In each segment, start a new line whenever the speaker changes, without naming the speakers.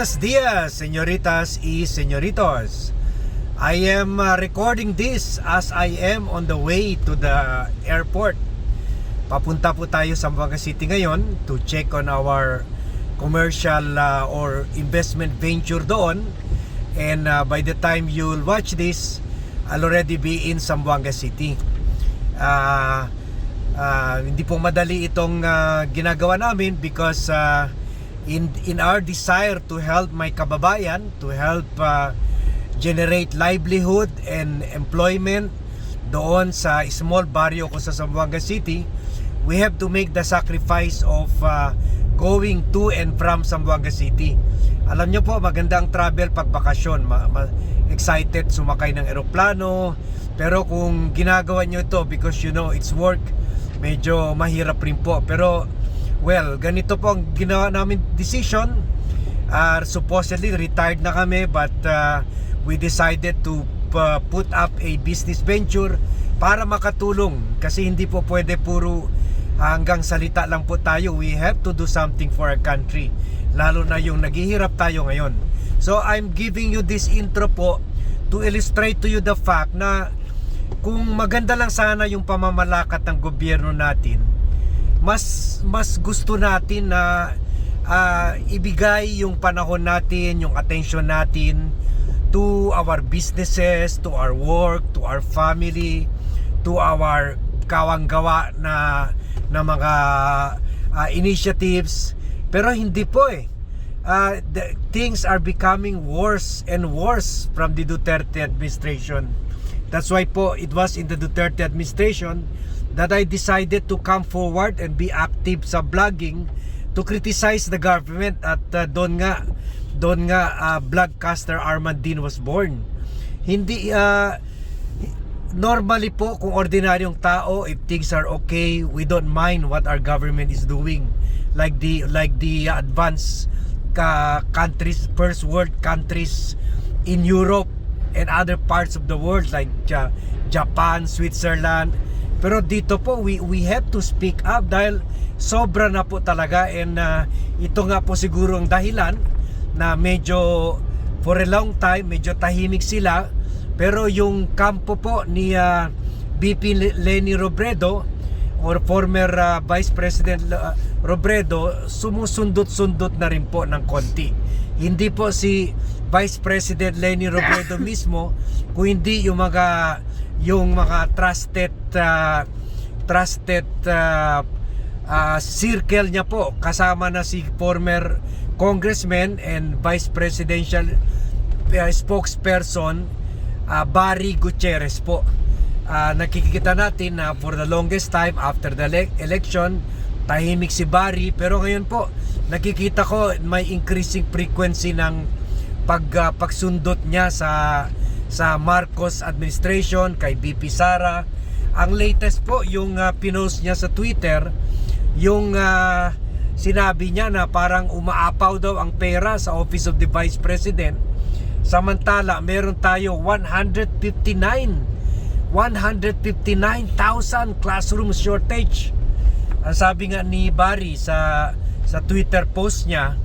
Buenos dias, señoritas y señoritos. I am uh, recording this as I am on the way to the airport. Papunta po tayo sa Zamboanga City ngayon to check on our commercial uh, or investment venture doon. And uh, by the time you'll watch this, I'll already be in Zamboanga City. Uh, uh, hindi po madali itong uh, ginagawa namin because uh, in in our desire to help my kababayan, to help uh, generate livelihood and employment doon sa small barrio ko sa Zamboanga City, we have to make the sacrifice of uh, going to and from Zamboanga City. Alam nyo po, maganda ang travel pag bakasyon. Ma- ma- excited sumakay ng eroplano. Pero kung ginagawa nyo ito because you know it's work, medyo mahirap rin po. Pero, well, ganito po ang ginawa namin decision. Uh, supposedly retired na kami but uh, we decided to uh, put up a business venture para makatulong. Kasi hindi po pwede puro hanggang salita lang po tayo. We have to do something for our country. Lalo na yung naghihirap tayo ngayon. So I'm giving you this intro po to illustrate to you the fact na kung maganda lang sana yung pamamalakat ng gobyerno natin mas mas gusto natin na ah, ibigay yung panahon natin, yung attention natin to our businesses, to our work, to our family, to our kawanggawa na na mga ah, initiatives. Pero hindi po eh. Ah, the, things are becoming worse and worse from the Duterte administration. That's why po it was in the Duterte administration that I decided to come forward and be active sa vlogging to criticize the government at uh, doon nga doon nga uh, vlogcaster Armandin was born. Hindi uh, normally po kung ordinaryong tao if things are okay we don't mind what our government is doing like the like the advanced ka countries first world countries in Europe and other parts of the world like uh, Japan, Switzerland pero dito po we we have to speak up dahil sobra na po talaga and uh, ito nga po siguro ang dahilan na medyo for a long time medyo tahimik sila pero yung kampo po ni uh, BP Le- Leni Robredo or former uh, Vice President uh, Robredo sumusundot-sundot na rin po ng konti. Hindi po si Vice President Leni Robredo mismo kundi yung mga yung mga trusted uh, trusted uh, uh, circle niya po kasama na si former congressman and vice presidential uh, spokesperson uh, Barry Gutierrez po. Uh, nakikita natin na for the longest time after the ele- election, tahimik si Barry pero ngayon po nakikita ko may increasing frequency ng pag uh, pagsundot niya sa sa Marcos administration kay BP Sara. Ang latest po yung uh, pinost niya sa Twitter yung uh, sinabi niya na parang umaapaw daw ang pera sa Office of the Vice President Samantala, meron tayo 159 159,000 classroom shortage. Ang sabi nga ni Barry sa sa Twitter post niya,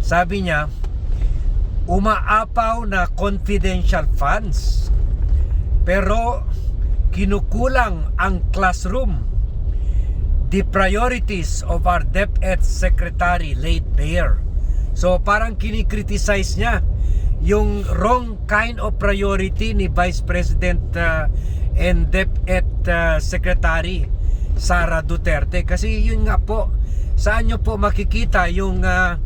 sabi niya, umaapaw na confidential funds. Pero kinukulang ang classroom. The priorities of our DepEd Secretary laid bare. So parang kinikriticize niya yung wrong kind of priority ni Vice President uh, and DepEd uh, Secretary Sara Duterte kasi yun nga po saan nyo po makikita yung uh,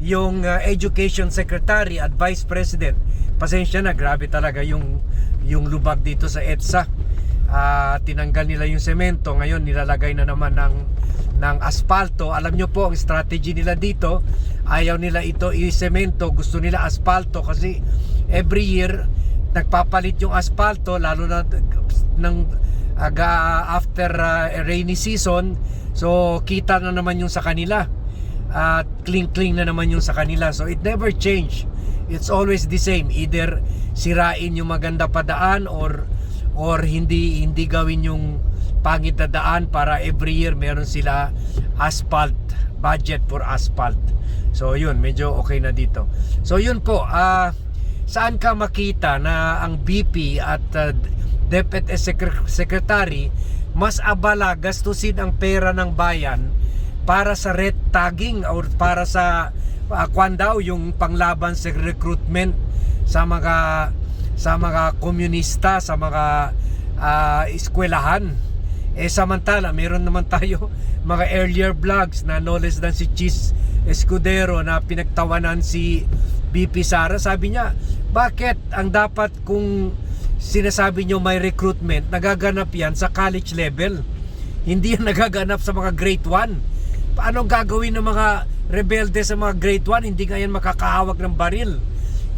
yung uh, Education Secretary at Vice President? Pasensya na grabe talaga yung yung lubag dito sa EDSA. Uh, tinanggal nila yung semento ngayon nilalagay na naman ng ng asfalto alam nyo po ang strategy nila dito ayaw nila ito i-semento gusto nila asfalto kasi every year nagpapalit yung asfalto lalo na ng aga after uh, rainy season so kita na naman yung sa kanila. At clean na naman yung sa kanila. So it never change. It's always the same. Either sirain yung maganda pa daan or or hindi hindi gawin yung pangit na daan para every year meron sila asphalt budget for asphalt. So yun. Medyo okay na dito. So yun po. Ah saan ka makita na ang BP at uh, DepEd Secre- Secretary mas abala gastusin ang pera ng bayan para sa red tagging or para sa uh, kwan daw yung panglaban sa recruitment sa mga sa mga komunista sa mga ah, eskwelahan. Eh samantala meron naman tayo mga earlier vlogs na no less than si Chis Escudero na pinagtawanan si BP Sara. Sabi niya bakit ang dapat kung sinasabi nyo may recruitment nagaganap yan sa college level. Hindi yan nagaganap sa mga grade 1 paano gagawin ng mga rebelde sa mga grade 1 hindi nga yan makakahawak ng baril.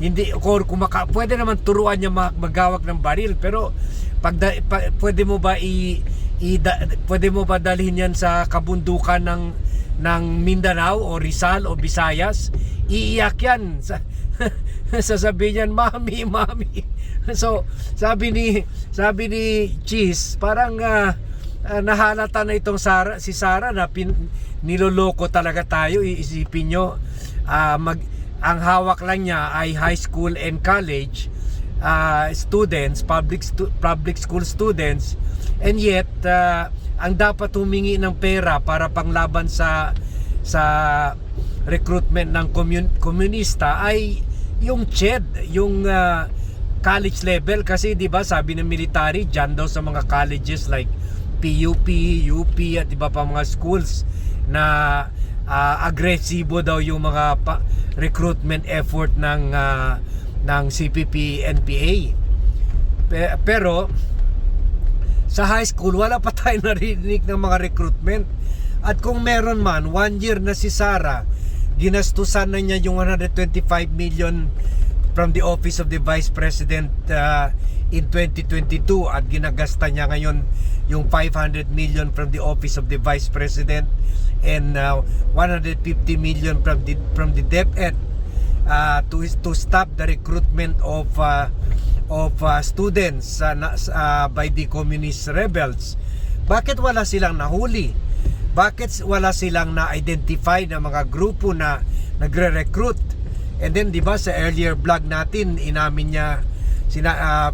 Hindi or kung maka, pwede naman turuan niya mag- maghawak ng baril pero pag, pa- pwede mo ba i, i da- pwede mo ba dalhin yan sa kabundukan ng ng Mindanao o Rizal o Visayas? Iiyak yan. Sa sasabihin yan mami mami so sabi ni sabi ni Cheese parang ah, nahalata na itong Sara si Sara na pin, niloloko talaga tayo. Iisipin nyo ah, mag ang hawak lang niya ay high school and college uh, students, public stu- public school students. And yet uh, ang dapat humingi ng pera para panglaban sa sa recruitment ng komunista ay yung CHED, yung uh, college level kasi 'di ba sabi ng military diyan daw sa mga colleges like PUP, UP at iba pa mga schools na ah, agresibo daw yung mga pa- recruitment effort ng ah, ng CPP NPA. Pe- pero sa high school wala pa tayo narinig ng mga recruitment. At kung meron man, one year na si Sara, ginastusan na niya yung 125 million from the office of the Vice President uh, in 2022 at ginagasta niya ngayon yung 500 million from the office of the Vice President and uh, 150 million from the from the DepEd uh, to to stop the recruitment of uh, of uh, students uh, uh, by the communist rebels. Bakit wala silang nahuli? Bakit wala silang na-identify na mga grupo na nagre-recruit? And then 'di ba sa earlier vlog natin inamin niya sina uh,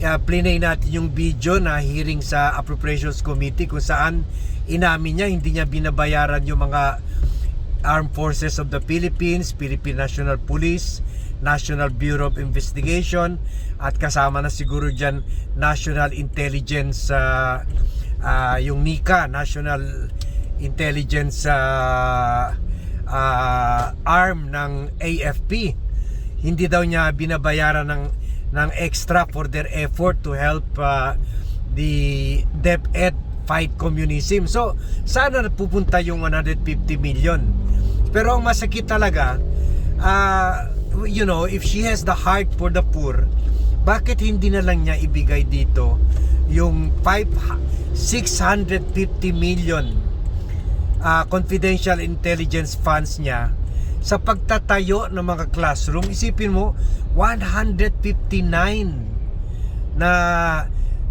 uh, plinay natin yung video na hearing sa Appropriations Committee kung saan inamin niya hindi niya binabayaran yung mga Armed Forces of the Philippines, Philippine National Police, National Bureau of Investigation at kasama na siguro dyan National Intelligence uh, uh, yung NICA, National Intelligence uh, uh, arm ng AFP. Hindi daw niya binabayaran ng ng extra for their effort to help uh, the DepEd fight communism. So, sana pupunta yung 150 million. Pero ang masakit talaga, uh, you know, if she has the heart for the poor, bakit hindi na lang niya ibigay dito yung 5, 650 million uh, confidential intelligence funds niya sa pagtatayo ng mga classroom. Isipin mo, 159 na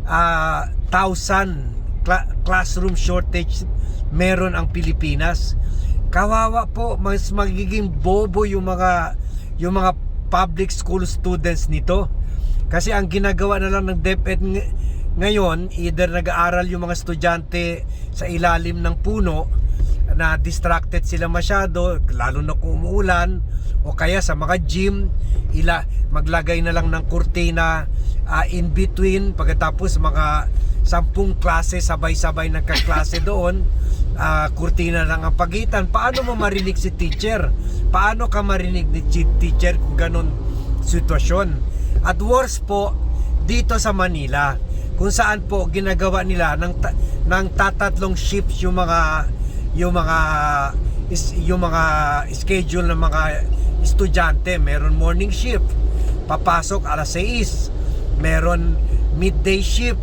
uh, thousand cla- classroom shortage meron ang Pilipinas. Kawawa po, mas magiging bobo yung mga yung mga public school students nito. Kasi ang ginagawa na lang ng DepEd ng- ngayon, either nag-aaral yung mga estudyante sa ilalim ng puno na distracted sila masyado, lalo na kung umuulan, o kaya sa mga gym, ila maglagay na lang ng kurtina ah, in between pagkatapos mga sampung klase sabay-sabay nagkaklase doon ah, kurtina lang ang pagitan. Paano mo marinig si teacher? Paano ka marinig ni teacher kung ganon sitwasyon? At worse po dito sa Manila kung saan po ginagawa nila ng ta- ng tatatlong shifts yung mga yung mga is, yung mga schedule ng mga estudyante. Meron morning shift papasok alas 6 meron midday shift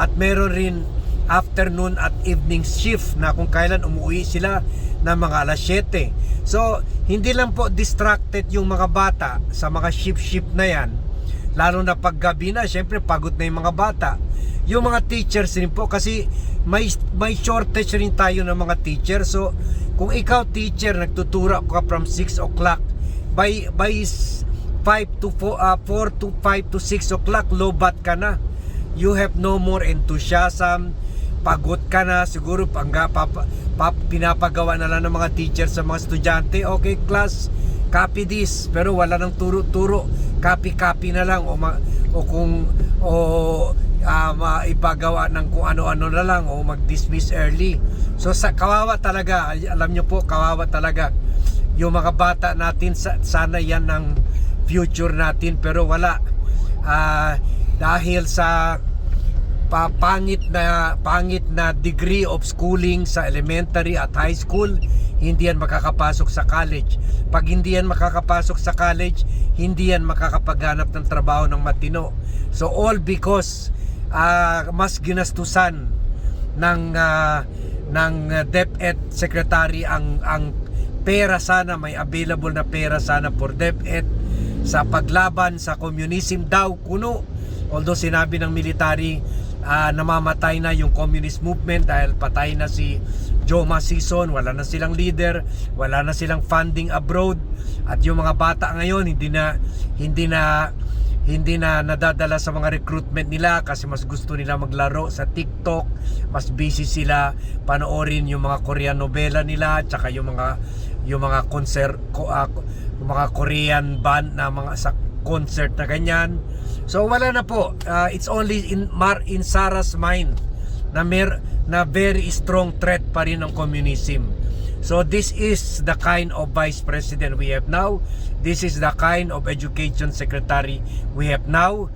at meron rin afternoon at evening shift na kung kailan umuwi sila ng mga alas 7 so hindi lang po distracted yung mga bata sa mga shift shift na yan lalo na pag gabi na, syempre pagod na yung mga bata. Yung mga teachers rin po kasi may may shortage rin tayo ng mga teacher. So kung ikaw teacher nagtuturo ka from 6 o'clock by by 5 to 4, 4 to 5 to 6 o'clock lobat ka na. You have no more enthusiasm. Pagod ka na siguro pangga papa, pap, pinapagawa na lang ng mga teacher sa mga estudyante. Okay, class, copy this. Pero wala nang turo-turo. Copy-copy na lang o, ma, o kung o ah, maipagawa ng kung ano-ano na lang o mag-dismiss early. So sa kawawa talaga, alam nyo po, kawawa talaga yung mga bata natin. Sa, sana yan ng future natin pero wala. Ah, dahil sa pa- pangit na pangit na degree of schooling sa elementary at high school hindi yan makakapasok sa college. Pag hindi yan makakapasok sa college hindi yan makakapaghanap ng trabaho ng matino. So all because ah, mas ginastusan ng ah, ng DepEd secretary ang ang pera sana may available na pera sana for DepEd sa paglaban sa communism. Daw kuno although sinabi ng military ah, namamatay na yung communist movement dahil patay na si Joma Sison. Wala na silang leader wala na silang funding abroad. At yung mga bata ngayon hindi na hindi na hindi na nadadala sa mga recruitment nila kasi mas gusto nila maglaro sa TikTok. Mas busy sila panoorin yung mga Korean novela nila tsaka yung mga yung mga concert ko, yung mga Korean band na mga sa concert na ganyan. So wala na po. Ah, it's only in Mar in Sarah's mind na mer na very strong threat pa rin ng communism So this is the kind of vice president we have now. This is the kind of education secretary we have now.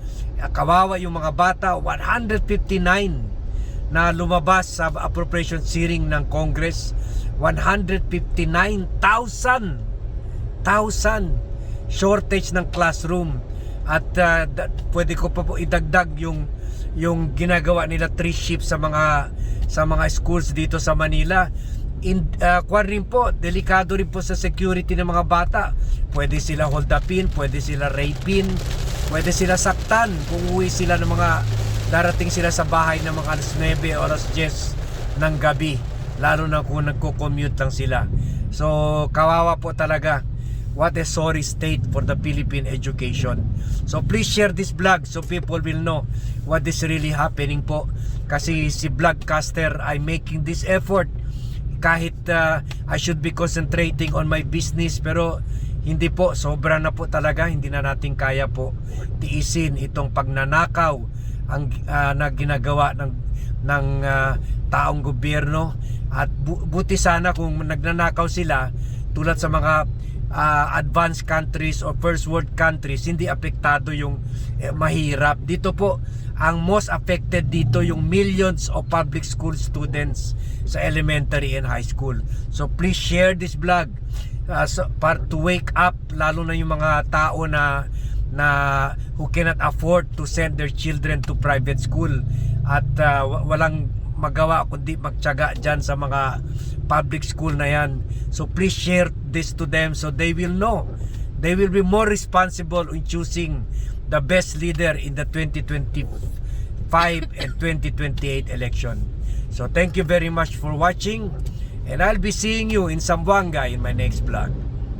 Kawawa yung mga bata, 159 na lumabas sa appropriation hearing ng Congress. 159,000 thousand shortage ng classroom at uh, pwede ko pa po idagdag yung yung ginagawa nila three shifts sa mga sa mga schools dito sa Manila in uh, kwan rin po delikado rin po sa security ng mga bata pwede sila hold upin pwede sila rapin pwede sila saktan kung uwi sila ng mga darating sila sa bahay ng mga alas 9 o alas 10 ng gabi lalo na kung nagko-commute lang sila so kawawa po talaga what a sorry state for the Philippine education. So please share this vlog so people will know what is really happening po. Kasi si vlogcaster ay making this effort kahit uh, I should be concentrating on my business pero hindi po sobra na po talaga hindi na natin kaya po tiisin itong pagnanakaw ang uh, na ginagawa ng ng uh, taong gobyerno. At bu- buti sana kung nagnanakaw sila tulad sa mga uh, advanced countries or first world countries hindi apektado yung eh, mahirap. Dito po ang most affected dito yung millions of public school students sa elementary and high school so please share this vlog uh, so, para to wake up lalo na yung mga tao na na who cannot afford to send their children to private school at uh, wa- walang magawa kundi magtiyaga dyan sa mga public school na yan. So please share this to them so they will know. They will be more responsible in choosing the best leader in the 2025 and 2028 election. So thank you very much for watching and I'll be seeing you in Zamboanga in my next vlog.